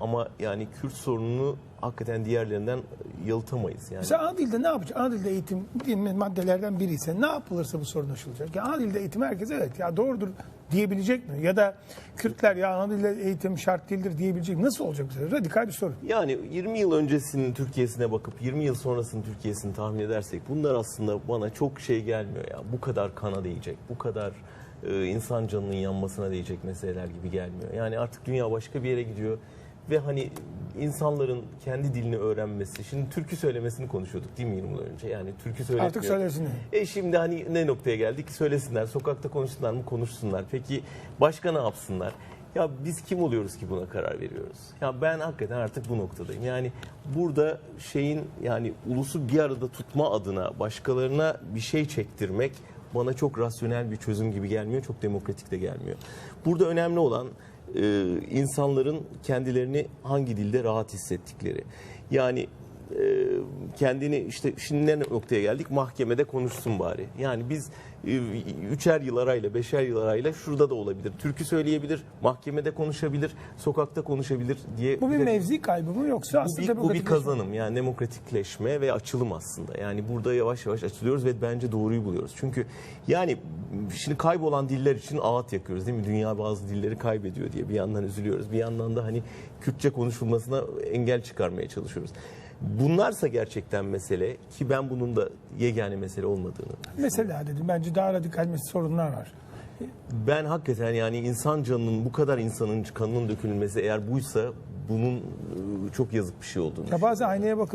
Ama yani Kürt sorununu hakikaten diğerlerinden yalıtamayız. Yani Mesela ana dilde ne yapacak? Ana dilde eğitim maddelerden biri ise ne yapılırsa bu sorun aşılacak. Ya ana dilde eğitim herkes evet ya doğrudur diyebilecek mi? Ya da Kürtler ya ana dilde eğitim şart değildir diyebilecek mi? Nasıl olacak mesela? Radikal bir sorun. Yani 20 yıl öncesinin Türkiye'sine bakıp 20 yıl sonrasının Türkiye'sini tahmin edersek bunlar aslında bana çok şey gelmiyor ya. Bu kadar kana değecek, bu kadar e, insan canının yanmasına değecek meseleler gibi gelmiyor. Yani artık dünya başka bir yere gidiyor ve hani insanların kendi dilini öğrenmesi. Şimdi türkü söylemesini konuşuyorduk değil mi 20 yıl önce? Yani türkü söyletmiyor. Artık söylesinler. E şimdi hani ne noktaya geldik? Söylesinler, sokakta konuşsunlar mı? Konuşsunlar. Peki başka ne yapsınlar? Ya biz kim oluyoruz ki buna karar veriyoruz? Ya ben hakikaten artık bu noktadayım. Yani burada şeyin yani ulusu bir arada tutma adına başkalarına bir şey çektirmek bana çok rasyonel bir çözüm gibi gelmiyor. Çok demokratik de gelmiyor. Burada önemli olan e, insanların kendilerini hangi dilde rahat hissettikleri. Yani kendini işte şimdi ne noktaya geldik mahkemede konuşsun bari. Yani biz e, üçer yıl arayla beşer yıl arayla şurada da olabilir. Türkü söyleyebilir, mahkemede konuşabilir, sokakta konuşabilir diye. Bu bir mevzi kaybı mı yoksa bu aslında bir, bu bir kazanım yani demokratikleşme ve açılım aslında. Yani burada yavaş yavaş açılıyoruz ve bence doğruyu buluyoruz. Çünkü yani şimdi kaybolan diller için ağıt yakıyoruz değil mi? Dünya bazı dilleri kaybediyor diye bir yandan üzülüyoruz. Bir yandan da hani Kürtçe konuşulmasına engel çıkarmaya çalışıyoruz. Bunlarsa gerçekten mesele ki ben bunun da yegane mesele olmadığını Mesela dedim. Bence daha radikal sorunlar var. ben hakikaten yani insan canının bu kadar insanın kanının dökülmesi eğer buysa bunun e, çok yazık bir şey olduğunu Ya bazen aynaya bakıp